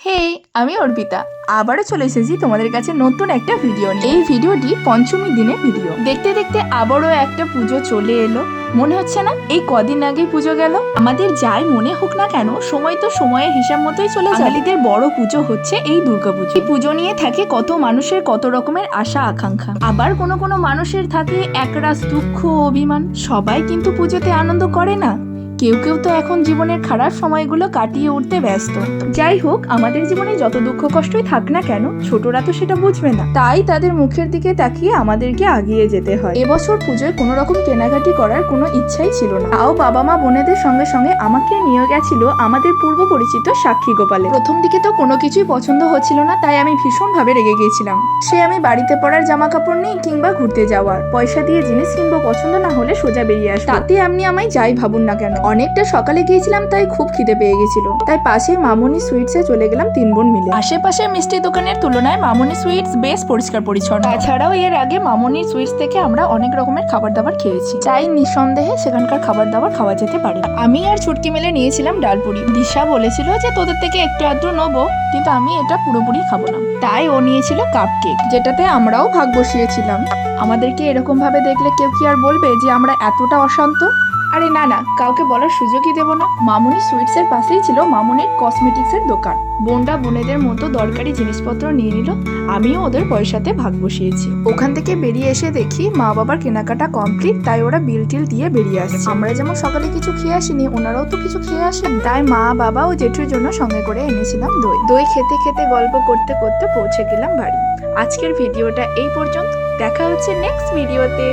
হে আমি অর্পিতা। আবারও চলে এসেছি তোমাদের কাছে নতুন একটা ভিডিও নিয়ে। এই ভিডিওটি পঞ্চমী দিনের ভিডিও দেখতে দেখতে আবারও একটা পুজো চলে এলো। মনে হচ্ছে না এই কদিন আগেই পুজো গেল? আমাদের যাই মনে হোক না কেন, সময় তো সময়ের হিসাব মতোই চলে বাঙালিদের বড় পুজো হচ্ছে এই দুর্গাপুজো এই পুজো নিয়ে থাকে কত মানুষের কত রকমের আশা, আকাঙ্ক্ষা। আবার কোনো কোনো মানুষের থাকে একরাশ দুঃখ, অভিমান। সবাই কিন্তু পুজোতে আনন্দ করে না। কেউ কেউ তো এখন জীবনের খারাপ সময়গুলো কাটিয়ে উঠতে ব্যস্ত। যাই হোক, আমাদের জীবনে যত দুঃখ কষ্টই থাক না কেন, ছোটরা তো সেটা বুঝবে না। তাই তাদের মুখের দিকে তাকিয়ে আমাদেরকে আগিয়ে যেতে হয়। এবছর পুজোয় কোনো রকম কেনাকাটি করার কোনো ইচ্ছাই ছিল না। তাও বাবা মা বোনেদের সঙ্গে সঙ্গে আমাকে নিয়ে গেছিল আমাদের পূর্ব পরিচিত সাক্ষী গোপালে। প্রথম দিকে তো কোনো কিছুই পছন্দ হচ্ছিল না, তাই আমি ভীষণভাবে রেগে গিয়েছিলাম সে আমি বাড়িতে পরার জামা কাপড় নেই কিংবা ঘুরতে যাওয়ার। পয়সা দিয়ে জিনিস কিনবো পছন্দ না হলে সোজা বেরিয়ে আসব। তাতে আপনি আমায় যাই ভাবুন না কেন। অনেকটা সকালে গিয়েছিলাম, তাই খুব খিদে পেয়ে গেছিল। তাই পাশে মামনি সুইটসে চলে গেলাম তিন বোন মিলে। আশেপাশের মিষ্টি দোকানের তুলনায় মামনি সুইটস বেশ পরিষ্কার পরিচ্ছন্ন। তাছাড়াও এর আগে মামনি সুইটস থেকে আমরা অনেক রকমের খাবার দাবার খেয়েছি। চাই নিঃসন্দেহে সেখানকার খাবার দাবার খাওয়া যেতে পারে। আমি আর ছুটকি মিলে নিয়েছিলাম ডালপুরি দিশা বলেছিল যে, তোদের থেকে একটু আধটু নেব, কিন্তু আমি এটা পুরোপুরি খাব না। তাই ও নিয়েছিল কাপ কেক যেটাতে আমরাও ভাগ বসিয়েছিলাম। আমাদেরকে এরকম ভাবে দেখলে কেউ কি আর বলবে যে, আমরা এতটা অশান্ত? আরে না না, কাউকে বলার সুযোগই দেবো না। মামুনি সুইটসের পাশেই ছিল মামুনির কসমেটিক্সের দোকান। বোনটা বোনেদের মতো দরকারি জিনিসপত্র নিয়ে নিল। আমিও ওদের পয়সাতে ভাগ বসিয়েছি। ওখান থেকে বেরিয়ে এসে দেখি মা বাবার কেনাকাটা কমপ্লিট তাই ওরা বিল টিল দিয়ে বেরিয়ে আসছে। আমরা যেমন সকালে কিছু খেয়ে আসিনি, ওনারাও তো কিছু খেয়ে আসেন। তাই মা বাবা ও জেঠুর জন্য সঙ্গে করে এনেছিলাম দই। দই খেতে খেতে গল্প করতে করতে পৌঁছে গেলাম বাড়ি। আজকের ভিডিওটা এই পর্যন্ত। দেখা হচ্ছে নেক্সট ভিডিওতে